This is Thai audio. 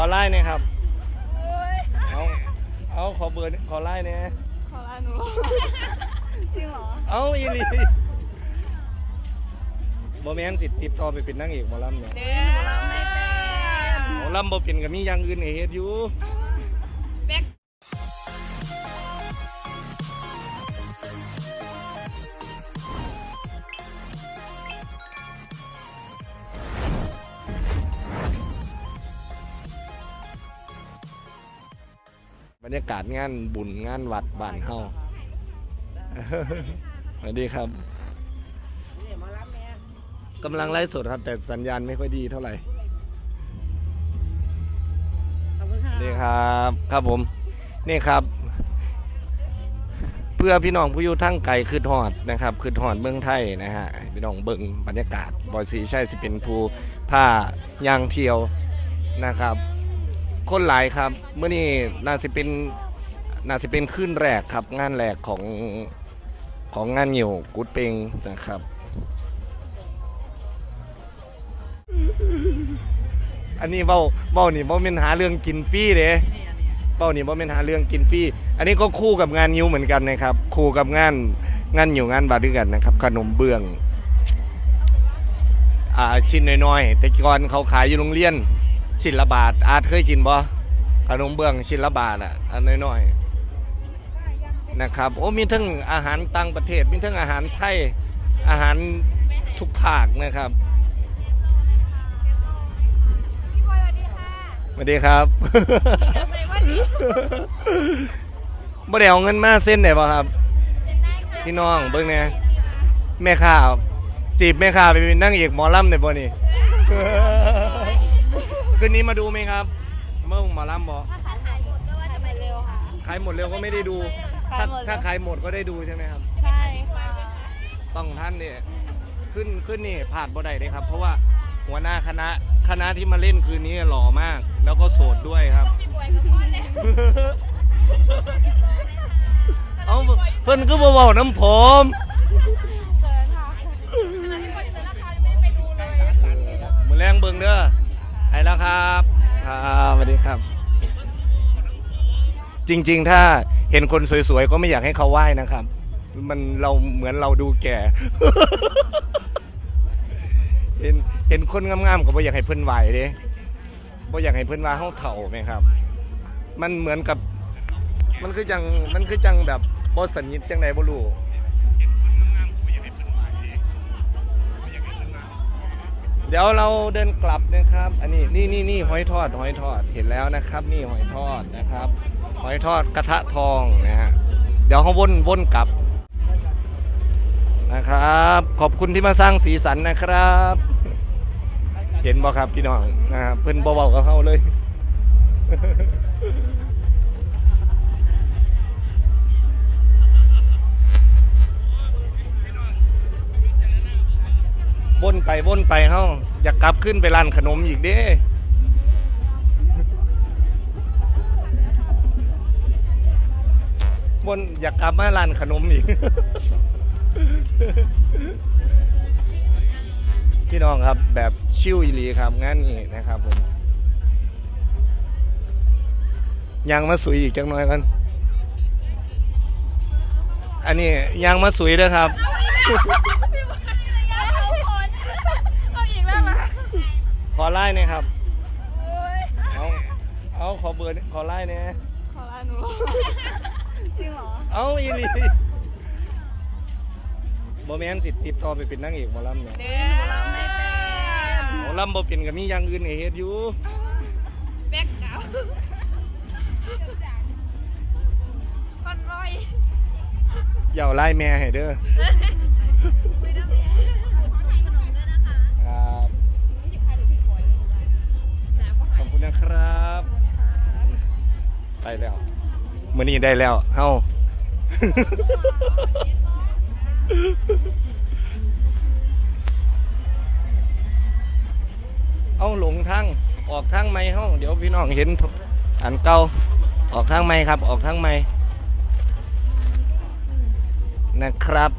อไล่เนี่ยครับ เอาเอาขอเบอร์ขอไล่เนี่ยขอลาหนูเหรอจริงเหรอ เอาอีหลีบ่แม่นสิติดต่อไปเป็นนางเอกหมอลำเนี่ยเด้หนูรับไม่เป็น หมอลำบ่เป็นก็มีอย่างอื่นให้เฮ็ดอยู่ บรรยากาศงานบุญงานวัดบ้านเฮาสวัสดีครับกำลังไลฟ์สดครับ แต่สัญญาณไม่ค่อยดีเท่าไหร่ขอบคุณค่ะนี่ครับครับผม นี่ครับ เพื่อพี่น้องผู้อยู่ทั้งไกลคือทอดนะครับคือทอดเมืองไทยนะฮะให้พี่น้องเบิ่งบรรยากาศ บอยสีใช่สิเป็นภูผ้ายางเที่ยวนะครับ คนหลายครับเมื่อนี้น่าสิเป็นน่าสิเป็นขึ้นแรกครับ งานแรกของของงานเหนียวกุดเปงนะครับ อันนี้เบ้าเบ้านี่บ่เป็นหาเรื่องกินฟรีเด้เบ้านี่บ่เป็นหาเรื่องกินฟรีอันนี้ก็คู่กับงานยิวเหมือนกันนะครับ คู่กับงานงานยิวงานบาดด้วยกันนะครับ ขนมเบื้อง อ่าชิ้นน้อยๆแต่ก่อนเขาขายอยู่โรงเรียน ชิ้นละบาท อาร์ตเคยกินบ่ขนมเบื้องชิ้นละบาทอะอันน้อยๆนะครับ โอ้มีทั้งอาหารต่างประเทศ มีทั้งอาหารไทยอาหารทุกภาคนะครับสวัสดีครับบ่ได้เอาเงินมาเส้นได้ป่ะครับ พี่น้องเบิ่งแหน่ยแม่ค้าจีบแม่ค้าไปเป็นนั่งเอกหมอลำได้บ่นี่ คืนนี้มาดูไหมครับ เมื่อหมอลำบ่ถ้าขายหมดก็ว่าจะไปเร็วค่ะ ขายหมดเร็วก็ไม่ได้ดู ถ้าขายหมดถ้าขายหมดก็ได้ดูใช่ไหมครับ ใช่ค่ะต้องท่านเนี่ยขึ้นขึ้นนี่ผ่านบ่ได้เลยครับ เพราะว่าหัวหน้าคณะคณะที่มาเล่นคืนนี้หล่อมาก แล้วก็โสดด้วยครับ พี่บอยก็พอแล้วเอาเพิ่นก็บ่เว้าน้ำผม แล้วครับครับสวัสดีครับ จริง ๆ ถ้าเห็นคนสวยๆ ก็ไม่อยากให้เขาไหว้นะครับ มันเราเหมือนเราดูแก่ เห็นเห็นคนงามๆก็บ่อยากให้เพิ่นไหวเด้บ่อยากให้เพิ่นว่าเฮาเฒ่าไหมครับ มันเหมือนกับ มันคือจัง มันคือจังแบบบ่สนิทจังไดบ่รู้ เดี๋ยวเราเดินกลับนะครับ อันนี้นี่นี่นี่หอยทอดหอยทอดเห็นแล้วนะครับ นี่หอยทอดนะครับ หอยทอดกระทะทองนะฮะเดี๋ยวเขาวนวนกลับนะครับ ขอบคุณที่มาสร้างสีสันนะครับ เห็นบ่ครับพี่น้องนะครับเพิ่นเบาๆกับเขาเลย วนไปวนไปเฮาอยากกลับขึ้นไปร้านขนมอีกเด้วนอยากกลับมาร้านขนมอีก พี่น้องครับแบบชิวอีหลีครับงานนี้นะครับผมยังมาสุยอีกจังน้อยกัน อันนี้ยังมาสุยด้อครับ เอาอีกแล้วมา ขอไล่หนะครับ เอาเอาขอเบอร์ขอไล่เนี่ยขอลาหนูเหรอจริงเหรอ เอาอีหลีบ่แม่นสิติดต่อไปเป็นนางเอกหมอลำเนี่ยเด้หนูรับไม่เป็นหมอลำบ่เป็นก็มีอย่างอื่นให้เฮ็ดอยู่แบ็คเก่าฟันร้อยอย่าเอาไล่แม่ให้เด้อ คุณนะครับ ไปแล้วมื้อนี้ได้แล้วเฮ้า เอาหลงทางออกทางไม่ห้องเดี๋ยวพี่น้องเห็นอันเก่าออกทางไม่ครับ ออกทางไม่นะครับ